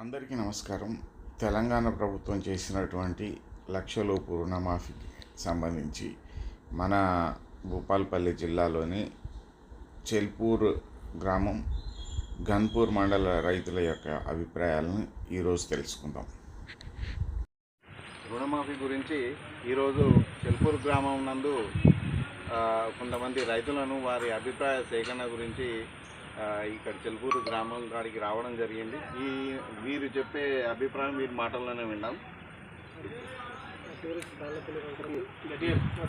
అందరికీ నమస్కారం. తెలంగాణ ప్రభుత్వం చేసినటువంటి లక్షలోపు రుణమాఫీకి సంబంధించి మన భూపాల్పల్లి జిల్లాలోని చెల్పూర్ గ్రామం గన్పూర్ మండల రైతుల యొక్క అభిప్రాయాలను ఈరోజు తెలుసుకుందాం. రుణమాఫీ గురించి ఈరోజు చెల్పూరు గ్రామం నందు కొంతమంది రైతులను వారి అభిప్రాయ సేకరణ గురించి ఇక్కడ చెల్పూరు గ్రామం కాడికి రావడం జరిగింది. ఈ వీరు చెప్పే అభిప్రాయం వీరి మాటల్లోనే విన్నాం. నా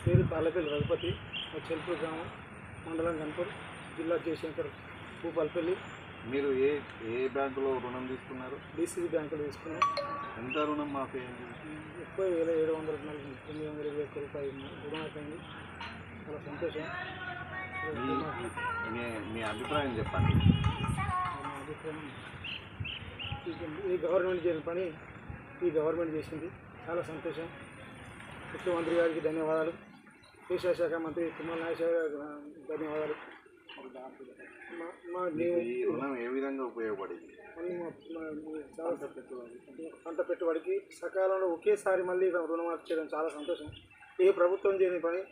పేరు తాళ్ళపల్లి రఘుపతి. మా చెల్పూర్ గ్రామం మండలం గన్పూర్ జిల్లా జయశంకర్ భూపాలపల్లి. మీరు ఏ ఏ బ్యాంకులో రుణం తీసుకున్నారు? డీసీబీ బ్యాంకులో తీసుకున్నాం. ఎంత రుణం మాఫీ అయింది? ముప్పై వేల ఏడు వందల నలభై తొమ్మిది వందల ఇరవై ఒక్క రూపాయలు రుణం అయిపోయింది. చాలా సంతోషం. మీ- అభిప్రాయం చెప్పండి. ఈ- గవర్నమెంట్ చేసిన పని ఈ గవర్నమెంట్ చేసింది. చాలా సంతోషం. ముఖ్యమంత్రి గారికి ధన్యవాదాలు. వ్యవసాయ శాఖ మంత్రి తుమ్మల నాగేశ్వర గారికి ధన్యవాదాలు. ఏ విధంగా ఉపయోగపడింది? చాలా పంట పెట్టుబడికి సకాలంలో ఒకేసారి మళ్ళీ రుణమాఫీ చేయడం చాలా సంతోషం. ఏ ప్రభుత్వం చేయని పని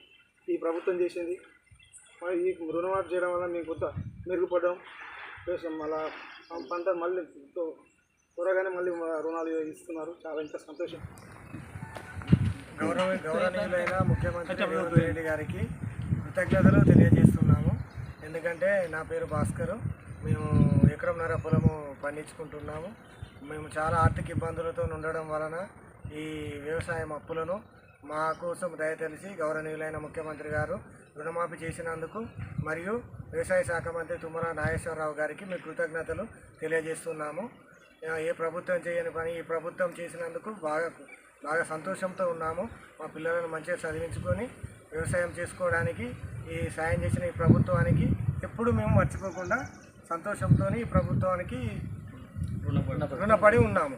ఈ ప్రభుత్వం చేసింది. మరి ఈ రుణమాఫీ చేయడం వల్ల మేము కొంత మెరుగుపడ్డాం ప్లస్ మళ్ళా పంట మళ్ళీ తో- త్వరగానే మళ్ళీ మా రుణాలు ఇస్తున్నారు. చాలా ఇంకా సంతోషం. గౌరవ గౌరవనీయులైన ముఖ్యమంత్రి రేవంత్ రెడ్డి గారికి కృతజ్ఞతలు తెలియజేస్తున్నాము. ఎందుకంటే నా పేరు భాస్కర్. మేము ఎకరంన్నర పొలము పండించుకుంటున్నాము. మేము చాలా ఆర్థిక ఇబ్బందులతో ఉండడం వలన ఈ వ్యవసాయం అప్పులను మా కోసం దయతలిసి గౌరవనీయులైన ముఖ్యమంత్రి గారు రుణమాఫీ చేసినందుకు మరియు వ్యవసాయ శాఖ మంత్రి తుమ్మల నాగేశ్వరరావు గారికి మేము కృతజ్ఞతలు తెలియజేస్తున్నాము. ఏ ప్రభుత్వం చేయని పని ఈ ప్రభుత్వం చేసినందుకు బాగా బాగా సంతోషంతో ఉన్నాము. మా పిల్లలను మంచిగా చదివించుకొని వ్యవసాయం చేసుకోవడానికి ఈ సాయం చేసిన ఈ ప్రభుత్వానికి ఎప్పుడు మేము మర్చిపోకుండా సంతోషంతో ఈ ప్రభుత్వానికి రుణపడి ఉన్నాము.